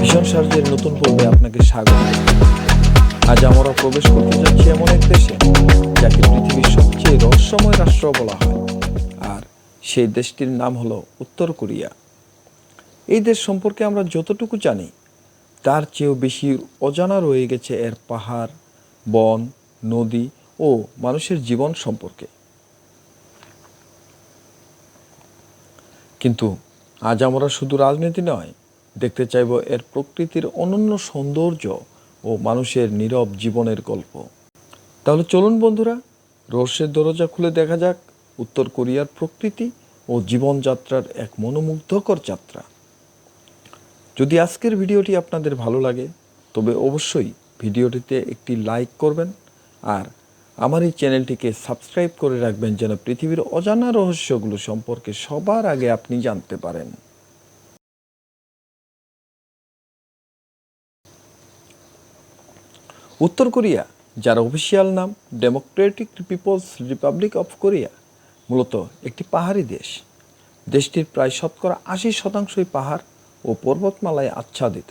ভীষণ সার্জের নতুন পর্বে আপনাকে স্বাগত। আজ আমরা প্রবেশ করতে যাচ্ছি এমন এক দেশে, যাকে পৃথিবীর সবচেয়ে রহস্যময় রাষ্ট্র বলা হয়। আর সেই দেশটির নাম হলো উত্তর কোরিয়া। এই দেশ সম্পর্কে আমরা যতটুকু জানি, তার চেয়েও বেশি অজানা রয়ে গেছে এর পাহাড়, বন, নদী ও মানুষের জীবন সম্পর্কে। কিন্তু আজ আমরা শুধু রাজনীতি নয় দেখতে চাইব এর প্রকৃতির অনন্য সৌন্দর্য ও মানুষের নীরব জীবনের গল্প। তাহলে চলুন বন্ধুরা, রহস্যের দরজা খুলে দেখা যাক উত্তর কোরিয়ার প্রকৃতি ও জীবনযাত্রার এক মনোমুগ্ধকর যাত্রা। যদি আজকের ভিডিওটি আপনাদের ভালো লাগে, তবে অবশ্যই ভিডিওটিতে একটি লাইক করবেন আর আমার এই চ্যানেলটিকে সাবস্ক্রাইব করে রাখবেন যেন পৃথিবীর অজানা রহস্যগুলো সম্পর্কে সবার আগে আপনি জানতে পারেন। উত্তর কোরিয়া, যার অফিসিয়াল নাম democratic people's republic of Korea মূলত একটি পাহাড়ি দেশ। দেশটির প্রায় শতকরা আশি শতাংশই পাহাড় ও পর্বতমালায় আচ্ছাদিত।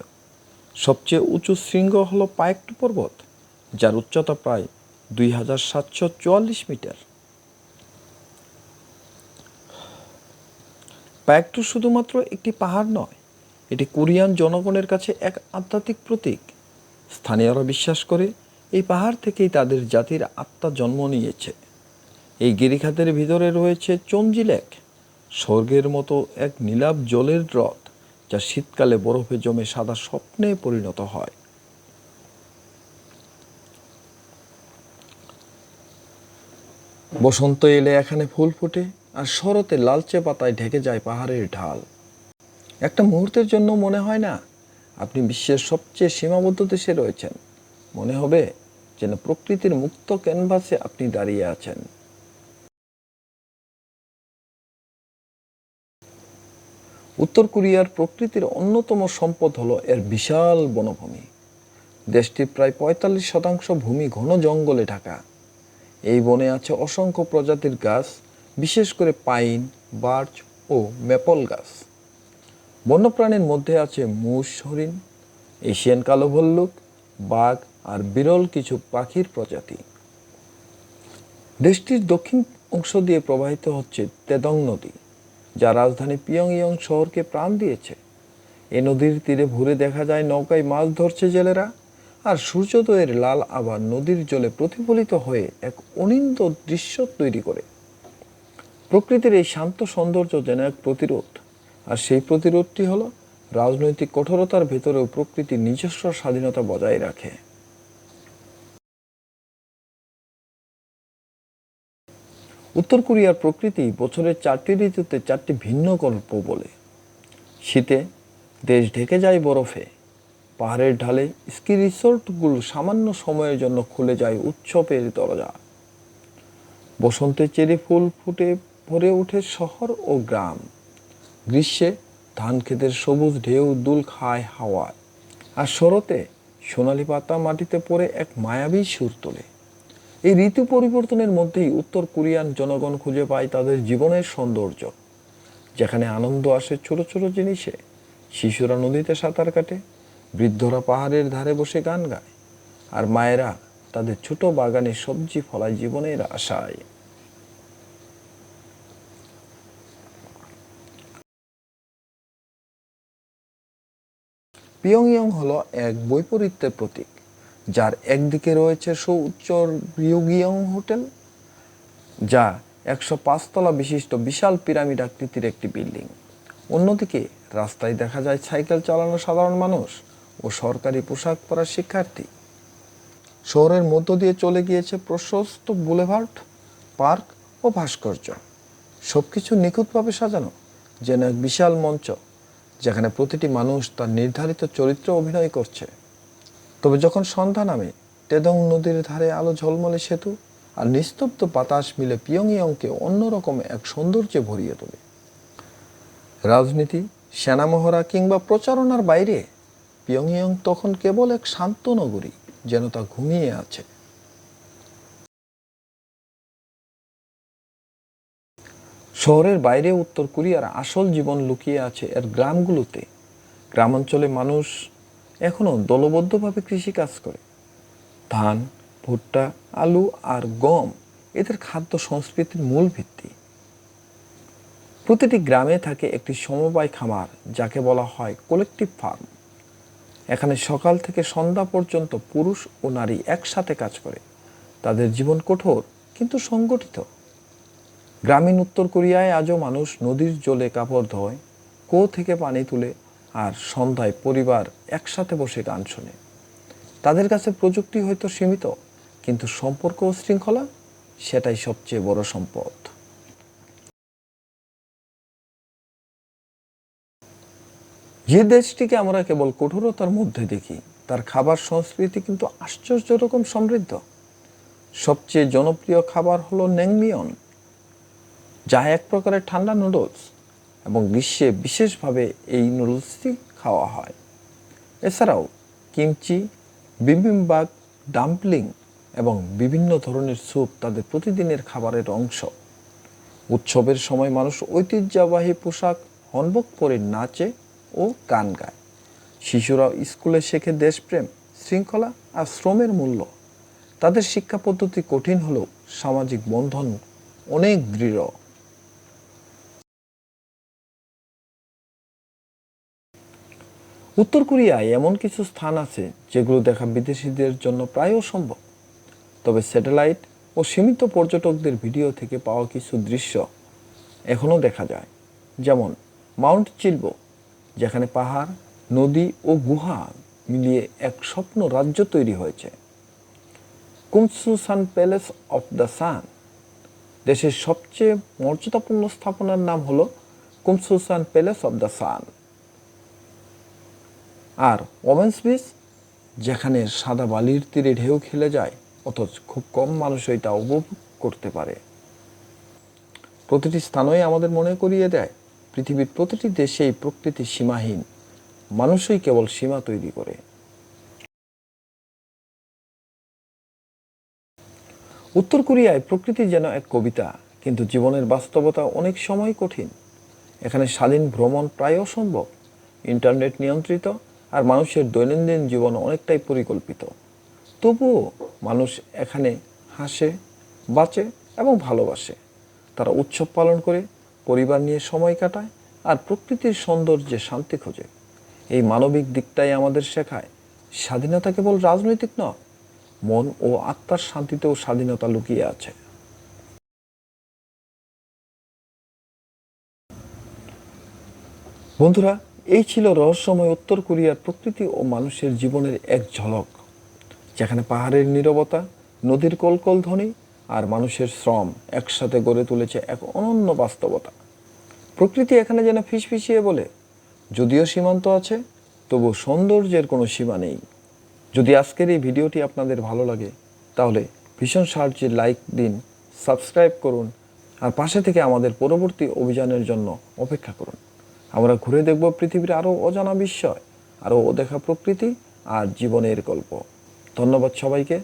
সবচেয়ে উঁচু শৃঙ্গ হল পায়েকটু পর্বত, যার উচ্চতা প্রায় দুই হাজার সাতশো চুয়াল্লিশ মিটার। পায়েকটু শুধুমাত্র একটি পাহাড় নয়, এটি কোরিয়ান জনগণের কাছে এক আধ্যাত্মিক প্রতীক। স্থানীয়রা বিশ্বাস করে এই পাহাড় থেকেই তাদের জাতির আত্মা জন্ম নিয়েছে। এই গিরিখাতের ভিতরে রয়েছে চঞ্জি লেক, স্বর্গের মতো এক নীলাভ জলের হ্রদ যা শীতকালে বরফে জমে সাদা স্বপ্নে পরিণত হয়। বসন্ত এলে এখানে ফুল ফোটে আর শরতে লালচে পাতায় ঢেকে যায় পাহাড়ের ঢাল। একটা মুহূর্তের জন্য মনে হয় না আপনি বিশ্বের সবচেয়ে সীমাবদ্ধ দেশে রয়েছেন। মনে হবে যেন প্রকৃতির মুক্ত ক্যানভাসে আপনি দাঁড়িয়ে আছেন। উত্তর কোরিয়ার প্রকৃতির অন্যতম সম্পদ হলো এর বিশাল বনভূমি। দেশটির প্রায় পঁয়তাল্লিশ শতাংশ ভূমি ঘন জঙ্গলে ঢাকা। এই বনে আছে অসংখ্য প্রজাতির গাছ, বিশেষ করে পাইন, বার্চ ও মেপল গাছ। বন্যপ্রাণীর মধ্যে আছে মুষ, হরিণ, এশিয়ান কালো ভল্লুক, বাঘ আর বিরল কিছু পাখির প্রজাতি। দেশটির দক্ষিণ অংশ দিয়ে প্রবাহিত হচ্ছে তেদং নদী, যা রাজধানী পিয়ংইয়ং শহরকে প্রাণ দিয়েছে। এ নদীর তীরে ভুরে দেখা যায় নৌকায় মাছ ধরছে জেলেরা আর সূর্যোদয়ের লাল আবার নদীর জলে প্রতিফলিত হয়ে এক অনিন্দ দৃশ্য তৈরি করে। প্রকৃতির এই শান্ত সৌন্দর্য যেন এক প্রতিরোধ। আর সেই প্রতিরোধটি হলো রাজনৈতিক কঠোরতার ভেতরেও প্রকৃতির নিজস্ব স্বাধীনতা বজায় রাখে। উত্তর কোরিয়ার প্রকৃতি বছরের চারটি ঋতুতে চারটি ভিন্ন গল্প বলে। শীতে দেশ ঢেকে যায় বরফে, পাহাড়ের ঢালে স্কি রিসোর্টগুলো সামান্য সময়ের জন্য খুলে যায় উৎসবের দরজা। বসন্তে চেরি ফুল ফুটে ভরে ওঠে শহর ও গ্রাম। গ্রীষ্মে ধান ক্ষেতের সবুজ ঢেউ দুল খায় হাওয়ায় আর শরতে সোনালি পাতা মাটিতে পড়ে এক মায়াবী সুর তোলে। এই ঋতু পরিবর্তনের মধ্যেই উত্তর কোরিয়ান জনগণ খুঁজে পায় তাদের জীবনের সৌন্দর্য। যেখানে আনন্দ আসে ছোট ছোট জিনিসে। শিশুরা নদীতে সাঁতার কাটে, বৃদ্ধরা পাহাড়ের ধারে বসে গান গায়। আর মায়েরা তাদের ছোট বাগানে সবজি ফলায় জীবনের আশায়। পিয়ংইয়ং হলো এক বৈপরীত্যের প্রতীক, যার একদিকে রয়েছে সুউচ্চ রিউগিয়ং হোটেল, যা একশো পাঁচতলা বিশিষ্ট বিশাল পিরামিড আকৃতির একটি বিল্ডিং। অন্যদিকে রাস্তায় দেখা যায় সাইকেল চালানো সাধারণ মানুষ ও সরকারি পোশাক পরা শিক্ষার্থী। শহরের মধ্য দিয়ে চলে গিয়েছে প্রশস্ত বুলেভার্ড, পার্ক ও ভাস্কর্য। সব কিছু নিখুঁতভাবে সাজানো যেন এক বিশাল মঞ্চ। যেখানে প্রতিটি মানুষ তার নির্ধারিত চরিত্র অভিনয় করছে। তবে যখন সন্ধ্যা নামে টেদং নদীর ধারে আলো ঝলমলে সেতু আর নিস্তব্ধ বাতাস মিলে পিয়ংইয়ংকে অন্যরকম এক সৌন্দর্যে ভরিয়ে তোলে। রাজনীতি, সেনামহড়া কিংবা প্রচারণার বাইরে পিয়ংইয়ং তখন কেবল এক শান্ত নগরী যেন তা ঘুমিয়ে আছে। শহরের বাইরে উত্তর কোরিয়ার আসল জীবন লুকিয়ে আছে এর গ্রামগুলোতে। গ্রামাঞ্চলে মানুষ এখনও দলবদ্ধভাবে কৃষি কাজ করে। ধান, ভুট্টা, আলু আর গম এদের খাদ্য সংস্কৃতির মূল ভিত্তি। প্রতিটি গ্রামে থাকে একটি সমবায় খামার, যাকে বলা হয় কালেকটিভ ফার্ম এখানে সকাল থেকে সন্ধ্যা পর্যন্ত পুরুষ ও নারী একসাথে কাজ করে। তাদের জীবন কঠোর কিন্তু সংগঠিত। গ্রামীণ উত্তর কোরিয়ায় আজও মানুষ নদীর জলে কাপড় ধোয় কো থেকে পানি তুলে আর সন্ধ্যায় পরিবার একসাথে বসে গান শোনে। তাদের কাছে প্রযুক্তি হয়তো সীমিত, কিন্তু সম্পর্ক ও শৃঙ্খলা সেটাই সবচেয়ে বড় সম্পদ। যে দেশটিকে আমরা কেবল কঠোরতার মধ্যে দেখি, তার খাবার সংস্কৃতি কিন্তু আশ্চর্য রকম সমৃদ্ধ। সবচেয়ে জনপ্রিয় খাবার হলো ন্যাংমিয়ন। যা এক প্রকারের ঠান্ডা নুডলস এবং গ্রীষ্মে বিশেষভাবে এই নুডলসটি খাওয়া হয়। এছাড়াও কিমচি, বিবিম্বাক, ডাম্পলিং এবং বিভিন্ন ধরনের স্যুপ তাদের প্রতিদিনের খাবারের অংশ। উৎসবের সময় মানুষ ঐতিহ্যবাহী পোশাক, হনবক পরে নাচে ও গান গায়। শিশুরা স্কুলে শেখে দেশপ্রেম, শৃঙ্খলা আর শ্রমের মূল্য। তাদের শিক্ষা পদ্ধতি কঠিন হলেও সামাজিক বন্ধন অনেক দৃঢ়। উত্তর কোরিয়ায় এমন কিছু স্থান আছে যেগুলো দেখা বিদেশিদের জন্য প্রায় অসম্ভব। তবে স্যাটেলাইট ও সীমিত পর্যটকদের ভিডিও থেকে পাওয়া কিছু দৃশ্য এখনও দেখা যায়। যেমন মাউন্ট চিলবো, যেখানে পাহাড়, নদী ও গুহা মিলিয়ে এক স্বপ্ন রাজ্য তৈরি হয়েছে। Kumsusan palace of the sun, দেশের সবচেয়ে মর্যাদাপূর্ণ স্থাপনার নাম হলো Kumsusan palace of the sun. R women's beach যেখানে সাদা বালির তীরে ঢেউ খেলে যায়, অথচ খুব কম মানুষ এটা উপভোগ করতে পারে। প্রতিটি স্থানই আমাদের মনে করিয়ে দেয়, পৃথিবীর প্রতিটি দেশেই প্রকৃতি সীমাহীন, মানুষই কেবল সীমা তৈরি করে। উত্তর কোরিয়ায় প্রকৃতি যেন এক কবিতা, কিন্তু জীবনের বাস্তবতা অনেক সময় কঠিন। এখানে স্বাধীন ভ্রমণ প্রায় অসম্ভব, ইন্টারনেট নিয়ন্ত্রিত আর মানুষের দৈনন্দিন জীবন অনেকটাই পরিকল্পিত। তবুও মানুষ এখানে হাসে, বাঁচে এবং ভালোবাসে। তারা উৎসব পালন করে, পরিবার নিয়ে সময় কাটায় আর প্রকৃতির সৌন্দর্যে শান্তি খোঁজে। এই মানবিক দিকটাই আমাদের শেখায়, স্বাধীনতা কেবল রাজনৈতিক নয়, মন ও আত্মার শান্তিতেও স্বাধীনতা লুকিয়ে আছে। বন্ধুরা এই ছিল রহস্যময় উত্তর কোরিয়ার প্রকৃতি ও মানুষের জীবনের এক ঝলক, যেখানে পাহাড়ের নীরবতা, নদীর কলকল ধ্বনি আর মানুষের শ্রম একসাথে গড়ে তুলেছে এক অনন্য বাস্তবতা। প্রকৃতি এখানে যেন ফিসফিসিয়ে বলে, যদিও সীমান্ত আছে, তবু সৌন্দর্যের কোনো সীমা নেই। যদি আজকের এই ভিডিওটি আপনাদের ভালো লাগে, তাহলে ভীষণ সাহায্যে লাইক দিন, সাবস্ক্রাইব করুন আর পাশে থেকে আমাদের পরবর্তী অভিযানের জন্য অপেক্ষা করুন। আমরা ঘুরে দেখব পৃথিবীর আরও অজানা বিস্ময় আরও অদেখা প্রকৃতি আর জীবনের গল্প। ধন্যবাদ সবাইকে।